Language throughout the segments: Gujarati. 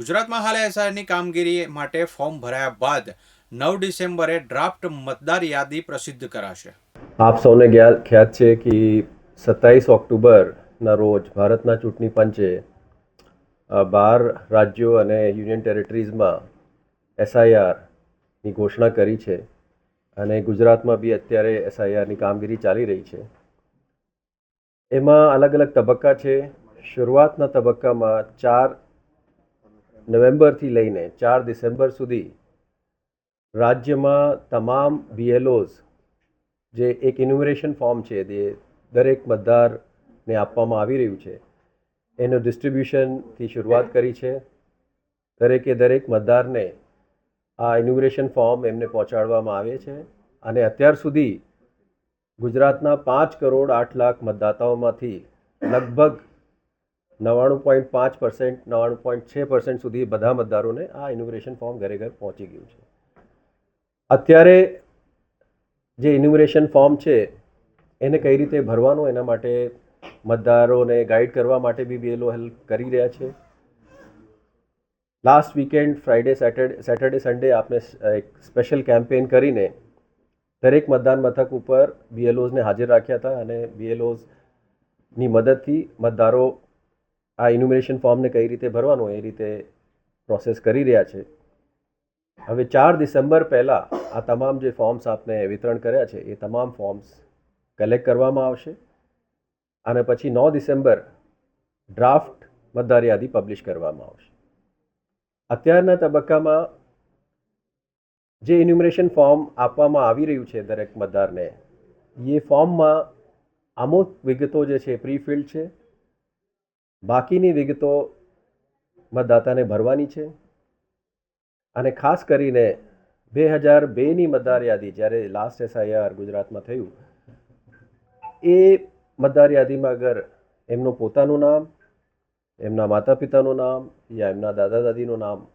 ગુજરાતમાં હાલ એસઆઈની કામગીરી માટે ફોર્મ ભરાયા બાદ નવ ડિસેમ્બરે ડ્રાફ્ટ મતદાર યાદી પ્રસિદ્ધ કરાશે. આપ સૌને ખ્યાત છે કે સત્તાવીસ ઓક્ટોબરના રોજ ભારતના ચૂંટણી પંચે બાર રાજ્યો અને યુનિયન ટેરેટરીઝમાં એસઆઈઆરની ઘોષણા કરી છે અને ગુજરાતમાં બી અત્યારે એસઆઈઆરની કામગીરી ચાલી રહી છે. એમાં અલગ અલગ તબક્કા છે. શરૂઆતના તબક્કામાં ચાર નવેમ્બરથી લઈને ચાર ડિસેમ્બર સુધી રાજ્યમાં તમામ બીએલઓઝ જે એક ઇન્યુમરેશન ફોર્મ છે તે દરેક મતદારને આપવામાં આવી રહ્યું છે. એનું ડિસ્ટ્રીબ્યુશનથી શરૂઆત કરી છે. દરેકે દરેક મતદારને આ ઇન્યુમરેશન ફોર્મ એમને પહોંચાડવામાં આવે છે અને અત્યાર સુધી ગુજરાતના પાંચ કરોડ આઠ લાખ મતદાતાઓમાંથી લગભગ નવ્વાણું પોઈન્ટ પાંચ પર્સન્ટ નવ્વાણું પોઈન્ટ છ પર્સન્ટ સુધી બધા મતદારોને આ ઇન્યુમરેશન ફોર્મ ઘરે ઘર પહોંચી ગયું છે. અત્યારે જે ઇન્યુમરેશન ફોર્મ છે, એને કઈ રીતે ભરવાનું, એના માટે મતદારોને ગાઈડ કરવા માટે બી બીએલઓ હેલ્પ કરી રહ્યા છે. Last weekend Friday Saturday Saturday Sunday આપણે એક સ્પેશિયલ કેમ્પેન કરીને દરેક મતદાન મથક ઉપર બીએલઓઝને હાજર રાખ્યા હતા અને બીએલઓઝની મદદથી મતદારો આ ઇન્યુમરેશન ફોર્મને કઈ રીતે ભરવાનું એ રીતે પ્રોસેસ કરી રહ્યા છે. હવે ચાર ડિસેમ્બર પહેલાં આ તમામ જે ફોર્મ્સ આપને વિતરણ કર્યા છે, એ તમામ ફોર્મ્સ કલેક્ટ કરવામાં આવશે. અને પછી નવ ડિસેમ્બર ડ્રાફ્ટ મતદાર યાદી પબ્લિશ કરવામાં આવશે. અત્યારના તબક્કામાં જે ઇન્યુમરેશન ફોર્મ આપવામાં આવી રહ્યું છે દરેક મતદારને, એ ફોર્મમાં અમુક વિગતો જે છે પ્રી ફિલ્ડ છે. બાકીની વિગતો મતદાતાને ભરવાની છે. અને ખાસ કરીને બે હજાર બેની મતદાર યાદી, જ્યારે લાસ્ટ એસઆઈઆર ગુજરાતમાં થયું, એ મતદાર યાદીમાં અગર એમનું પોતાનું નામ, એમના માતા પિતાનું નામ યા એમના દાદા દાદીનું નામ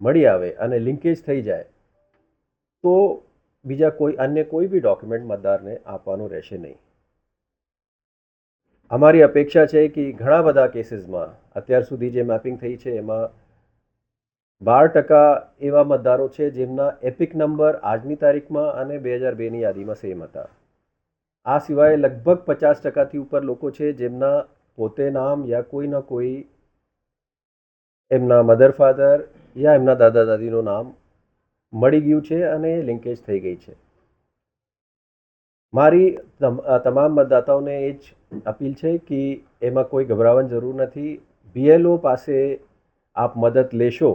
મળી આવે અને લિંકેજ થઈ જાય, તો બીજા કોઈ અન્ય કોઈ બી ડોક્યુમેન્ટ મતદારને આપવાનું રહેશે નહીં. અમારી અપેક્ષા છે કે ઘણા બધા કેસીસમાં અત્યાર સુધી જે મેપિંગ થઈ છે એમાં બાર ટકા એવા મતદારો છે જેમના એપિક નંબર આજની તારીખમાં અને બે હજાર બેની યાદીમાં સેમ હતા. આ સિવાય લગભગ પચાસ ટકાથી ઉપર લોકો છે જેમના પોતે નામ યા કોઈ ના કોઈ એમના મધર ફાધર યા એમના દાદા દાદીનું નામ મળી ગયું છે અને લિંકેજ થઈ ગઈ છે. મારી તમામ મતદાતાઓને એ જ અપીલ છે કે એમાં કોઈ ગભરાવાની જરૂર નથી. બીએલઓ પાસે આપ મદદ લેશો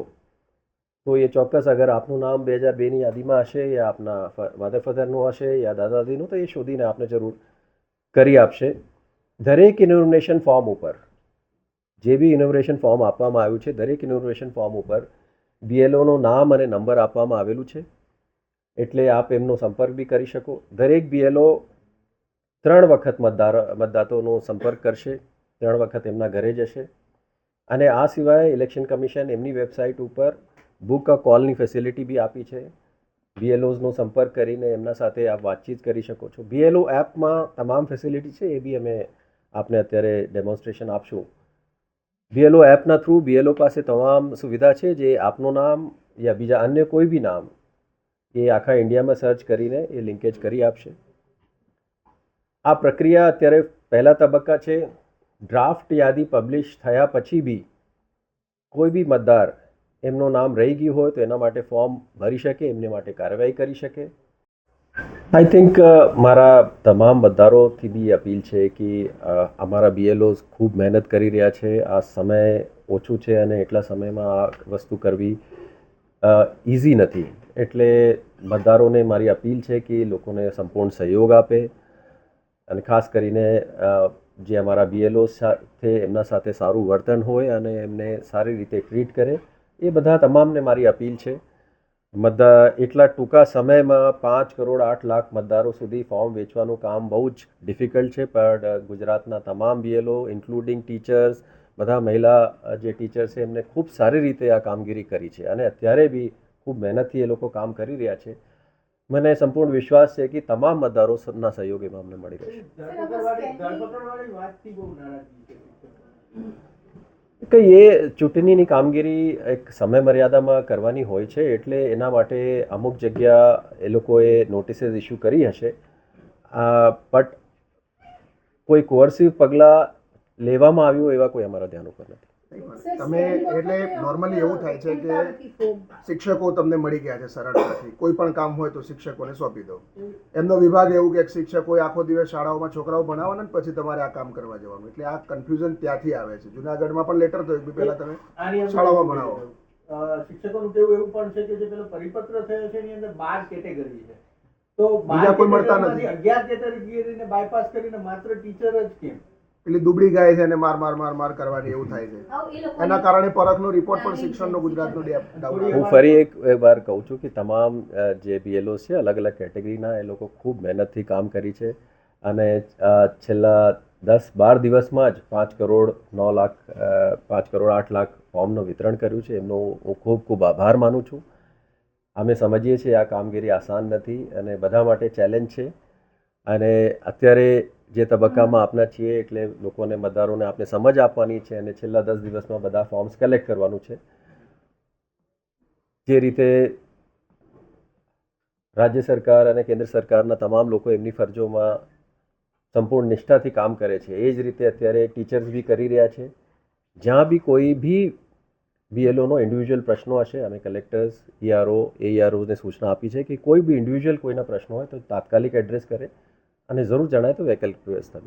તો એ ચોક્કસ અગર આપનું નામ બે હજાર બેની યાદીમાં હશે યા આપના મધર ફાધરનું હશે યા દાદા દાદીનું તો એ શોધીને આપને જરૂર કરી આપશે. દરેક ઇન્ફોર્મેશન ફોર્મ ઉપર, જે બી ઇનોવેશન ફોર્મ આપવામાં આવ્યું છે, દરેક ઇન્યુમરેશન ફોર્મ ઉપર બીએલઓનું નામ અને નંબર આપવામાં આવેલું છે. એટલે આપ એમનો સંપર્ક બી કરી શકો. દરેક બીએલઓ ત્રણ વખત મતદાર, મતદાતોનો સંપર્ક કરશે. ત્રણ વખત એમના ઘરે જશે. અને આ સિવાય ઇલેક્શન કમિશન એમની વેબસાઇટ ઉપર બુક અ કોલની ફેસિલિટી બી આપી છે. બીએલઓઝનો સંપર્ક કરીને એમના સાથે આપ વાતચીત કરી શકો છો. બીએલઓ એપમાં તમામ ફેસિલિટી છે એ બી અમે આપને અત્યારે ડેમોન્સ્ટ્રેશન આપશું. બીએલઓ એપના થ્રુ બીએલઓ પાસે તમામ સુવિધા છે જે આપનું નામ યા બીજા અન્ય કોઈ બી નામ એ આખા ઇન્ડિયામાં સર્ચ કરીને એ લિંકેજ કરી આપશે. આ પ્રક્રિયા અત્યારે પહેલા તબક્કા છે. ડ્રાફ્ટ યાદી પબ્લિશ થયા પછી બી કોઈ બી મતદાર એમનું નામ રહી ગયું હોય તો એના માટે ફોર્મ ભરી શકે, એમને માટે કાર્યવાહી કરી શકે. આઈ થિંક મારા તમામ મતદારોથી બી અપીલ છે કે અમારા બીએલઓઝ ખૂબ મહેનત કરી રહ્યા છે. આ સમય ઓછું છે અને એટલા સમયમાં આ વસ્તુ કરવી ઇઝી નથી. એટલે મતદારોને મારી અપીલ છે કે લોકોને સંપૂર્ણ સહયોગ આપે અને ખાસ કરીને જે અમારા બીએલઓ સાથે, એમના સાથે સારું વર્તન હોય અને એમને સારી રીતે ટ્રીટ કરે, એ બધા તમામને મારી અપીલ છે. મતદાર એટલા ટૂંકા સમયમાં પાંચ કરોડ આઠ લાખ મતદારો સુધી ફોર્મ વેચવાનું કામ બહુ જ ડિફિકલ્ટ છે, પણ ગુજરાતના તમામ બીએલઓ ઇન્ક્લુડિંગ ટીચર્સ બધા મહિલા જે ટીચર છે, એમને ખૂબ સારી રીતે આ કામગીરી કરી છે. અને અત્યારે બી ખૂબ મહેનતથી એ લોકો કામ કરી રહ્યા છે. મને સંપૂર્ણ વિશ્વાસ છે કે તમામ મતદારોના સહયોગ એમાં અમને મળી રહેશે. કે એ ચૂંટણીની કામગીરી એક સમય મર્યાદામાં કરવાની હોય છે એટલે એના માટે અમુક જગ્યા એ લોકોએ નોટિસીસ ઇસ્યુ કરી હશે. બટ કોઈ કોર્સિવ પગલાં લેવામાં આવ્યું એવા કોઈ અમારા ધ્યાન ઉપર નથી. તમે એટલે નોર્મલી એવું થાય છે કે શિક્ષકો તમને મળી ગયા છે સરળતાથી. કોઈ પણ કામ હોય તો શિક્ષકોને સોંપી દો. એમનો વિભાગ એવું કે શિક્ષકોએ આખો દિવસ શાળાઓમાં છોકરાઓ ભણાવવાના ને પછી તમારે આ કામ કરવા જવાનું. એટલે આ કન્ફ્યુઝન ત્યાંથી આવે છે. જુનાગઢમાં પણ લેટર થયો કે પહેલા તમે શાળાઓમાં ભણાવો. શિક્ષકોનું કેવું એવું પણ છે કે જે પેલો પરિપત્ર થયો છે એની અંદર બાર કેટેગરી છે. તો બીજા કોઈ મળતા નથી. અગિયાર કેટેગરીને બાયપાસ કરીને માત્ર ટીચર જ કેમ? પેલી દુબળી ગાય છે અને માર માર માર માર કરવાની એવું થાય છે. એના કારણે પરખનો રિપોર્ટ પણ શિક્ષણનો ગુજરાતનો હું ફરી એક વાર કહું છું કે તમામ જે બીએલઓ છે અલગ અલગ કેટેગરીના એ લોકો ખૂબ મહેનતથી કામ કરી છે. અને છેલ્લા દસ બાર દિવસમાં જ પાંચ કરોડ નવ લાખ પાંચ કરોડ આઠ લાખ ફોર્મનું વિતરણ કર્યું છે. એમનો હું ખૂબ ખૂબ આભાર માનું છું. અમે સમજીએ છીએ આ કામગીરી આસાન નથી અને બધા માટે ચેલેન્જ છે. અને અત્યારે જે તબક્કામાં આપના છીએ એટલે લોકોને મતદારોને આપણે સમજ આપવાની છે અને છેલ્લા દસ દિવસમાં બધા ફોર્મ્સ કલેક્ટ કરવાનું છે. જે રીતે રાજ્ય સરકાર અને કેન્દ્ર સરકારના તમામ લોકો એમની ફરજોમાં સંપૂર્ણ નિષ્ઠાથી કામ કરે છે. એ જ રીતે અત્યારે ટીચર્સ બી કરી રહ્યા છે. જ્યાં બી કોઈ બી બીએલઓનો ઇન્ડિવિજ્યુઅલ પ્રશ્નો હશે, અમે કલેક્ટર્સ ઈઆરઓ એઈઆરઓને સૂચના આપી છે કે કોઈ બી ઇન્ડિવિજ્યુઅલ કોઈના પ્રશ્નો હોય તો તાત્કાલિક એડ્રેસ કરે. અને જરૂર જણાય તો વૈકલ્પિક વ્યવસ્થા